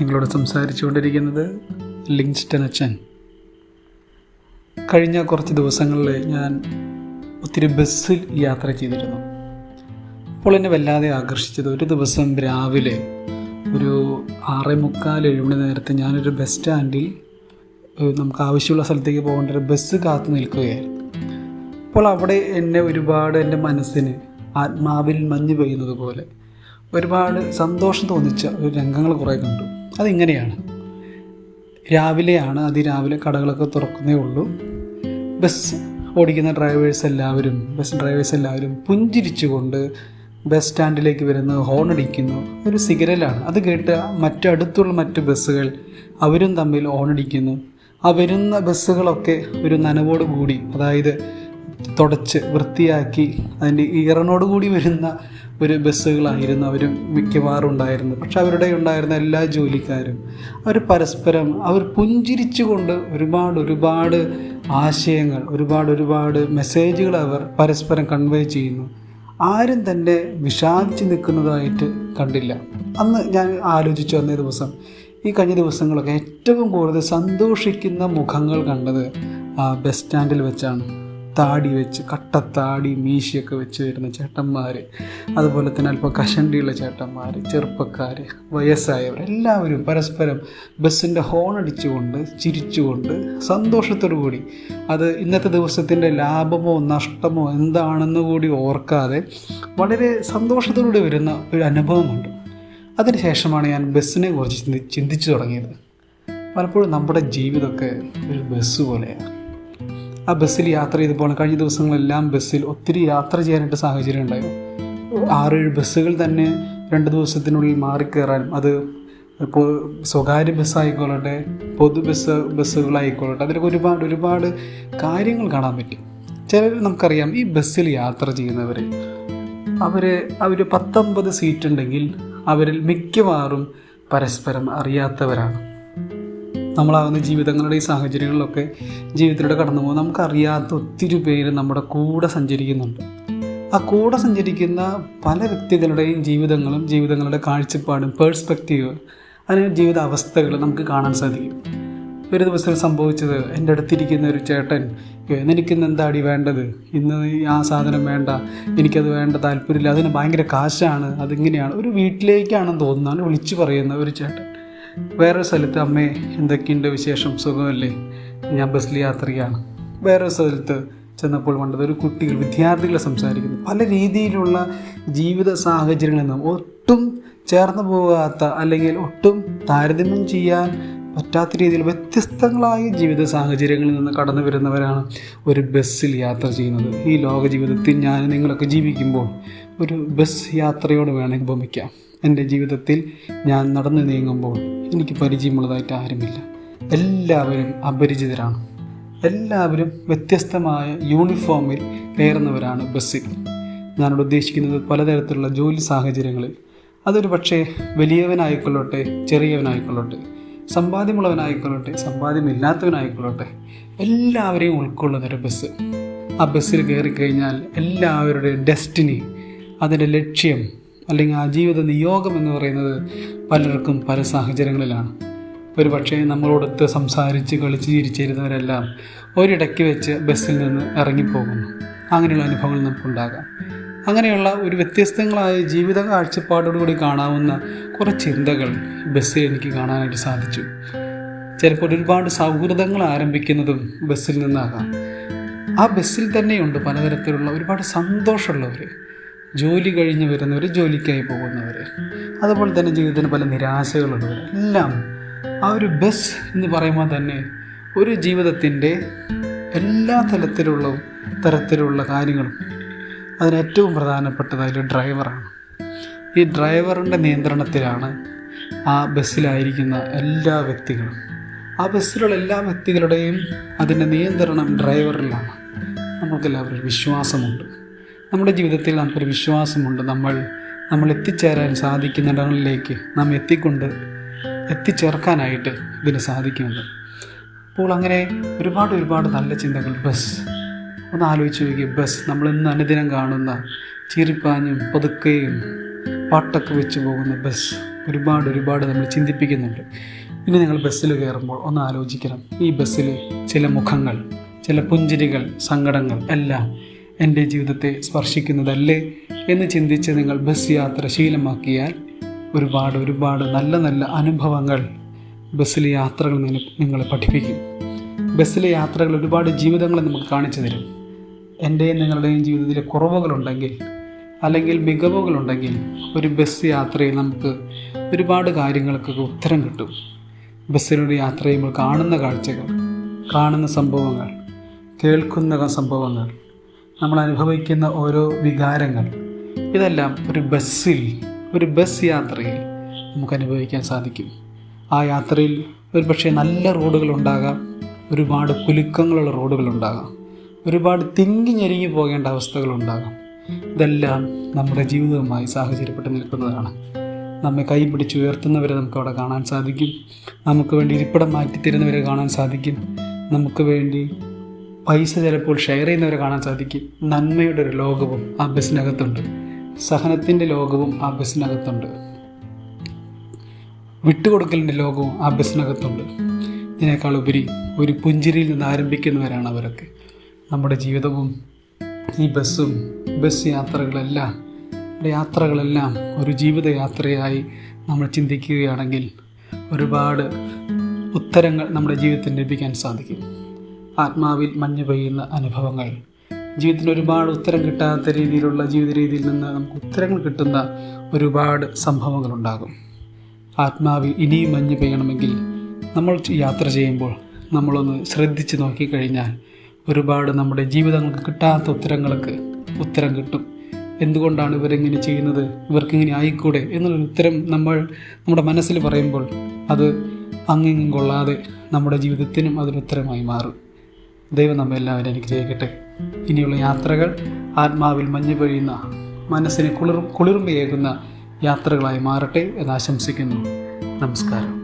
നിങ്ങളോട് സംസാരിച്ചു കൊണ്ടിരിക്കുന്നത് ലിങ്സ്റ്റൺ അച്ഛൻ. കഴിഞ്ഞ കുറച്ച് ദിവസങ്ങളിൽ ഞാൻ ഒത്തിരി ബസ്സിൽ യാത്ര ചെയ്തിരുന്നു. അപ്പോൾ എന്നെ വല്ലാതെ ആകർഷിച്ചത് ഒരു ദിവസം രാവിലെ ഒരു ആറേ മുക്കാൽ ഏഴ് മണി നേരത്തെ ഞാനൊരു ബസ് സ്റ്റാൻഡിൽ നമുക്ക് ആവശ്യമുള്ള സ്ഥലത്തേക്ക് പോകേണ്ട ഒരു ബസ് കാത്തു നിൽക്കുകയായിരുന്നു. അപ്പോൾ അവിടെ എന്നെ ഒരുപാട് എന്റെ മനസ്സിന് ആത്മാവിൽ മഞ്ഞ് പെയ്യുന്നത് പോലെ ഒരുപാട് സന്തോഷം തോന്നിച്ച ഒരു രംഗങ്ങൾ കുറേ കണ്ടു. അതിങ്ങനെയാണ്. രാവിലെയാണ് അതിരാവിലെ കടകളൊക്കെ തുറക്കുന്നേ ഉള്ളൂ. ബസ് ഓടിക്കുന്ന ഡ്രൈവേഴ്സ് എല്ലാവരും ബസ് ഡ്രൈവേഴ്സ് എല്ലാവരും പുഞ്ചിരിച്ചുകൊണ്ട് ബസ് സ്റ്റാൻഡിലേക്ക് വരുന്നു ഹോൺ അടിക്കുന്നു. ഒരു സിഗരലാണ്. അത് കേട്ട് മറ്റടുത്തുള്ള മറ്റു ബസ്സുകൾ അവരും തമ്മിൽ ഹോൺ അടിക്കുന്നു. ആ വരുന്ന ബസ്സുകളൊക്കെ ഒരു നനവോട് കൂടി അതായത് തുടച്ച് വൃത്തിയാക്കി അതിന്റെ ഈറനോട് കൂടി വരുന്ന ഒരു ബസ്സുകളായിരുന്നു അവർ മിക്കവാറും ഉണ്ടായിരുന്നത്. പക്ഷെ അവരുടെ ഉണ്ടായിരുന്ന എല്ലാ ജോലിക്കാരും അവർ പരസ്പരം അവർ പുഞ്ചിരിച്ചുകൊണ്ട് ഒരുപാട് ഒരുപാട് ആശയങ്ങൾ ഒരുപാട് ഒരുപാട് മെസ്സേജുകൾ അവർ പരസ്പരം കൺവേ ചെയ്യുന്നു. ആരും തന്നെ വിഷാദിച്ച് നിൽക്കുന്നതായിട്ട് കണ്ടില്ല. അന്ന് ഞാൻ ആലോചിച്ചു അന്നേ ദിവസം ഈ കഴിഞ്ഞ ദിവസങ്ങളൊക്കെ ഏറ്റവും കൂടുതൽ സന്തോഷിക്കുന്ന മുഖങ്ങൾ കണ്ടത് ബസ് സ്റ്റാൻഡിൽ വെച്ചാണ്. താടി വെച്ച് കട്ടത്താടി മീശയൊക്കെ വെച്ച് വരുന്ന ചേട്ടന്മാർ അതുപോലെ തന്നെ അല്പം കഷണ്ടിയുള്ള ചേട്ടന്മാർ ചെറുപ്പക്കാർ വയസ്സായവർ എല്ലാവരും പരസ്പരം ബസ്സിന്റെ ഹോൺ അടിച്ചുകൊണ്ട് ചിരിച്ചുകൊണ്ട് സന്തോഷത്തോടു കൂടി. അത് ഇന്നത്തെ ദിവസത്തിന്റെ ലാഭമോ നഷ്ടമോ എന്താണെന്ന് കൂടി ഓർക്കാതെ വളരെ സന്തോഷത്തോടുകൂടി വരുന്ന ഒരു അനുഭവമുണ്ട്. അതിനുശേഷമാണ് ഞാൻ ബസ്സിനെ കുറിച്ച് ചിന്തി ചിന്തിച്ചു തുടങ്ങിയത്. പലപ്പോഴും നമ്മുടെ ജീവിതമൊക്കെ ഒരു ബസ് പോലെയാണ്. ആ ബസ്സിൽ യാത്ര ചെയ്തപ്പോൾ കഴിഞ്ഞ ദിവസങ്ങളെല്ലാം ബസ്സിൽ ഒത്തിരി യാത്ര ചെയ്യാനായിട്ട് സാഹചര്യം ഉണ്ടായിരുന്നു. ആറേഴ് ബസ്സുകൾ തന്നെ രണ്ട് ദിവസത്തിനുള്ളിൽ മാറിക്കയറാനും അത് ഇപ്പോൾ സ്വകാര്യ ബസ്സായിക്കോളട്ടെ പൊതു ബസ് ബസ്സുകളായിക്കോളട്ടെ അതിലൊക്കെ ഒരുപാട് ഒരുപാട് കാര്യങ്ങൾ കാണാൻ പറ്റും. ചിലർ നമുക്കറിയാം ഈ ബസ്സിൽ യാത്ര ചെയ്യുന്നവർ അവർ അവർ പത്തൊമ്പത് സീറ്റ് ഉണ്ടെങ്കിൽ അവരിൽ മിക്കവാറും പരസ്പരം അറിയാത്തവരാണ്. നമ്മളാകുന്ന ജീവിതങ്ങളുടെ ഈ സാഹചര്യങ്ങളിലൊക്കെ ജീവിതത്തിലൂടെ കടന്നു പോകുന്ന നമുക്കറിയാത്ത ഒത്തിരി പേര് നമ്മുടെ കൂടെ സഞ്ചരിക്കുന്നുണ്ട്. ആ കൂടെ സഞ്ചരിക്കുന്ന പല വ്യക്തികളുടെയും ജീവിതങ്ങളും ജീവിതങ്ങളുടെ കാഴ്ചപ്പാടും പേഴ്സ്പെക്റ്റീവ് അതിന് ജീവിത അവസ്ഥകൾ നമുക്ക് കാണാൻ സാധിക്കും. ഒരു ദിവസം സംഭവിച്ചത് എന്റെ അടുത്തിരിക്കുന്ന ഒരു ചേട്ടൻ എനിക്കിന്ന് എന്താടി വേണ്ടത്? ഇന്ന് ആ സാധനം വേണ്ട. എനിക്കത് വേണ്ട താല്പര്യമില്ല. അതിന് ഭയങ്കര കാശാണ്. അതിങ്ങനെയാണ്. ഒരു വീട്ടിലേക്കാണെന്ന് തോന്നുന്നതാണ് വിളിച്ചു പറയുന്ന ഒരു ചേട്ടൻ. വേറൊരു സ്ഥലത്ത് അമ്മേ എന്തൊക്കെയുണ്ട് വിശേഷം? സുഖമല്ലേ? ഞാൻ ബസ്സിൽ യാത്രയാണ്. വേറൊരു സ്ഥലത്ത് ചെന്നപ്പോൾ കണ്ടത് ഒരു കുട്ടികൾ വിദ്യാർത്ഥികളെ സംസാരിക്കുന്നു. പല രീതിയിലുള്ള ജീവിത സാഹചര്യങ്ങളിൽ നിന്നും ഒട്ടും ചേർന്ന് പോകാത്ത അല്ലെങ്കിൽ ഒട്ടും താരതമ്യം ചെയ്യാൻ പറ്റാത്ത രീതിയിൽ വ്യത്യസ്തങ്ങളായ ജീവിത സാഹചര്യങ്ങളിൽ നിന്ന് കടന്നു വരുന്നവരാണ് ഒരു ബസ്സിൽ യാത്ര ചെയ്യുന്നത്. ഈ ലോക ജീവിതത്തിൽ ഞാൻ നിങ്ങളൊക്കെ ജീവിക്കുമ്പോൾ ഒരു ബസ് യാത്രയോട് വേണമെങ്കിൽ ഉപമിക്കാം എന്റെ ജീവിതത്തിൽ ഞാൻ നടന്നു നീങ്ങുമ്പോൾ എനിക്ക് പരിചയമുള്ളതായിട്ട് ആരുമില്ല. എല്ലാവരും അപരിചിതരാണ്. എല്ലാവരും വ്യത്യസ്തമായ യൂണിഫോമിൽ കയറുന്നവരാണ് ബസ്സിൽ ഞാനിവിടെ ഉദ്ദേശിക്കുന്നത് പലതരത്തിലുള്ള ജോലി സാഹചര്യങ്ങളിൽ. അതൊരു പക്ഷേ വലിയവനായിക്കൊള്ളട്ടെ ചെറിയവനായിക്കൊള്ളട്ടെ സമ്പാദ്യമുള്ളവനായിക്കൊള്ളട്ടെ സമ്പാദ്യമില്ലാത്തവനായിക്കൊള്ളട്ടെ എല്ലാവരെയും ഉൾക്കൊള്ളുന്നൊരു ബസ്. ആ ബസ്സിൽ കയറിക്കഴിഞ്ഞാൽ എല്ലാവരുടെയും ഡെസ്റ്റിനി അതിന്റെ ലക്ഷ്യം അല്ലെങ്കിൽ ആ ജീവിത നിയോഗം എന്ന് പറയുന്നത് പലർക്കും പല സാഹചര്യങ്ങളിലാണ്. ഒരു പക്ഷേ നമ്മളോടൊത്ത് സംസാരിച്ച് കളിച്ച് ചിരിച്ചിരുന്നവരെല്ലാം ഒരിടയ്ക്ക് വെച്ച് ബസ്സിൽ നിന്ന് ഇറങ്ങിപ്പോകുന്നു. അങ്ങനെയുള്ള അനുഭവങ്ങൾ നമുക്കുണ്ടാകാം. അങ്ങനെയുള്ള ഒരു വ്യത്യസ്തങ്ങളായ ജീവിത കാഴ്ചപ്പാടോടുകൂടി കാണാവുന്ന കുറേ ചിന്തകൾ ബസ്സിൽ എനിക്ക് കാണാനായിട്ട് സാധിച്ചു. ചിലപ്പോൾ ഒരുപാട് സൗഹൃദങ്ങൾ ആരംഭിക്കുന്നതും ബസ്സിൽ നിന്നാകാം. ആ ബസ്സിൽ തന്നെയുണ്ട് പലതരത്തിലുള്ള ഒരുപാട് സന്തോഷമുള്ളവർ. ജോലി കഴിഞ്ഞ് വരുന്നവർ ജോലിക്കായി പോകുന്നവർ അതുപോലെ തന്നെ ജീവിതത്തിന് പല നിരാശകളുള്ളവർ എല്ലാം ആ ഒരു ബസ് എന്ന് പറയുമ്പോൾ തന്നെ ഒരു ജീവിതത്തിന്റെ എല്ലാ തലത്തിലുള്ള തരത്തിലുള്ള കാര്യങ്ങളും അതിന് ഏറ്റവും അതിൽ ഡ്രൈവറാണ് ഈ ഡ്രൈവറിന്റെ നിയന്ത്രണത്തിലാണ് ആ ബസ്സിലായിരിക്കുന്ന എല്ലാ വ്യക്തികളും. ആ ബസ്സിലുള്ള എല്ലാ വ്യക്തികളുടെയും അതിന്റെ നിയന്ത്രണം ഡ്രൈവറിലാണ് നമുക്കെല്ലാവരും വിശ്വാസമുണ്ട്. നമ്മുടെ ജീവിതത്തിൽ നമുക്കൊരു വിശ്വാസമുണ്ട്. നമ്മൾ നമ്മൾ എത്തിച്ചേരാൻ സാധിക്കുന്ന ഇടങ്ങളിലേക്ക് നാം എത്തിക്കൊണ്ട് എത്തിച്ചേർക്കാനായിട്ട് ഇതിന് സാധിക്കുന്നത് അപ്പോൾ അങ്ങനെ ഒരുപാട് ഒരുപാട് നല്ല ചിന്തകൾ ബസ്. ഒന്ന് ആലോചിച്ച് നോക്കി ബസ്. നമ്മൾ ഇന്ന് അനുദിനം കാണുന്ന ചീറിപ്പാഞ്ഞും പതുക്കയും പാട്ടൊക്കെ വെച്ച് പോകുന്ന ബസ്. ഒരുപാട് ഒരുപാട് നമ്മൾ ചിന്തിപ്പിക്കുന്നുണ്ട്. ഇനി നിങ്ങൾ ബസ്സിൽ കയറുമ്പോൾ ഒന്ന് ആലോചിക്കണം. ഈ ബസ്സിൽ ചില മുഖങ്ങൾ ചില പുഞ്ചിരികൾ സങ്കടങ്ങൾ എല്ലാം എന്റെ ജീവിതത്തെ സ്പർശിക്കുന്നതല്ലേ എന്ന് ചിന്തിച്ച് നിങ്ങൾ ബസ് യാത്ര ശീലമാക്കിയാൽ ഒരുപാട് ഒരുപാട് നല്ല നല്ല അനുഭവങ്ങൾ ബസ്സിലെ യാത്രകൾ നിങ്ങളെ പഠിപ്പിക്കും. ബസ്സിലെ യാത്രകൾ ഒരുപാട് ജീവിതങ്ങളെ നമുക്ക് കാണിച്ചു തരും. എന്റെയും നിങ്ങളുടെയും ജീവിതത്തിലെ കുറവുകളുണ്ടെങ്കിൽ അല്ലെങ്കിൽ മികവുകളുണ്ടെങ്കിൽ ഒരു ബസ് യാത്രയിൽ നമുക്ക് ഒരുപാട് കാര്യങ്ങൾക്കൊക്കെ ഉത്തരം കിട്ടും. ബസ്സിലൂടെ യാത്ര ചെയ്യുമ്പോൾ കാണുന്ന കാഴ്ചകൾ കാണുന്ന സംഭവങ്ങൾ കേൾക്കുന്ന സംഭവങ്ങൾ നമ്മൾ അനുഭവിക്കുന്ന ഓരോ വികാരങ്ങൾ. ഇതെല്ലാം ഒരു ബസ്സിൽ ഒരു ബസ് യാത്രയിൽ നമുക്ക് അനുഭവിക്കാൻ സാധിക്കും. ആ യാത്രയിൽ ഒരു പക്ഷേ നല്ല റോഡുകളുണ്ടാകാം ഒരുപാട് കുലുക്കങ്ങളുള്ള റോഡുകളുണ്ടാകാം ഒരുപാട് തിങ്ങി ഞെരുങ്ങി പോകേണ്ട അവസ്ഥകളുണ്ടാകാം ഇതെല്ലാം നമ്മുടെ ജീവിതവുമായി സാഹചര്യപ്പെട്ട് നിൽക്കുന്നതാണ്. നമ്മെ കൈ പിടിച്ച് ഉയർത്തുന്നവരെ നമുക്ക് അവിടെ കാണാൻ സാധിക്കും. നമുക്ക് വേണ്ടി ഇരിപ്പിടം മാറ്റിത്തരുന്നവരെ കാണാൻ സാധിക്കും. നമുക്ക് വേണ്ടി പൈസ ചിലപ്പോൾ ഷെയർ ചെയ്യുന്നവരെ കാണാൻ സാധിക്കും. നന്മയുടെ ഒരു ലോകവും ആ ബസ്സിനകത്തുണ്ട്. സഹനത്തിന്റെ ലോകവും ആ ബസ്സിനകത്തുണ്ട്. വിട്ടുകൊടുക്കലിന്റെ ലോകവും ആ ബസ്സിനകത്തുണ്ട്. ഇതിനേക്കാൾ ഉപരി ഒരു പുഞ്ചിരിയിൽ നിന്ന് ആരംഭിക്കുന്നവരാണ് അവരൊക്കെ. നമ്മുടെ ജീവിതവും ഈ ബസ്സും ബസ് യാത്രകളെല്ലാം യാത്രകളെല്ലാം ഒരു ജീവിതയാത്രയായി നമ്മൾ ചിന്തിക്കുകയാണെങ്കിൽ ഒരുപാട് ഉത്തരങ്ങൾ നമ്മുടെ ജീവിതത്തിൽ ലഭിക്കാൻ സാധിക്കും. ആത്മാവിൽ മഞ്ഞ് പെയ്യുന്ന അനുഭവങ്ങൾ. ജീവിതത്തിന് ഒരുപാട് ഉത്തരം കിട്ടാത്ത രീതിയിലുള്ള ജീവിത രീതിയിൽ നിന്ന് നമുക്ക് ഉത്തരങ്ങൾ കിട്ടുന്ന ഒരുപാട് സംഭവങ്ങളുണ്ടാകും. ആത്മാവിൽ ഇനിയും മഞ്ഞ് പെയ്യണമെങ്കിൽ നമ്മൾ യാത്ര ചെയ്യുമ്പോൾ നമ്മളൊന്ന് ശ്രദ്ധിച്ച് നോക്കിക്കഴിഞ്ഞാൽ ഒരുപാട് നമ്മുടെ ജീവിതങ്ങൾക്ക് കിട്ടാത്ത ഉത്തരങ്ങൾക്ക് ഉത്തരം കിട്ടും. എന്തുകൊണ്ടാണ് ഇവരിങ്ങനെ ചെയ്യുന്നത്? ഇവർക്കിങ്ങനെ ആയിക്കൂടെ? എന്നുള്ള ഉത്തരം നമ്മൾ നമ്മുടെ മനസ്സിൽ പറയുമ്പോൾ അത് അങ്ങിങ്ങും കൊള്ളാതെ നമ്മുടെ ജീവിതത്തിനും അതൊരു ഉത്തരമായി മാറും. ദൈവം നമ്മെ എല്ലാവരും അനുഗ്രഹിക്കട്ടെ. ഇനിയുള്ള യാത്രകൾ ആത്മാവിൽ മഞ്ഞു പൊഴിയുന്ന മനസ്സിന് കുളിർ കുളിർമയേകുന്ന യാത്രകളായി മാറട്ടെ എന്ന് ആശംസിക്കുന്നു. നമസ്കാരം.